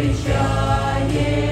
величає.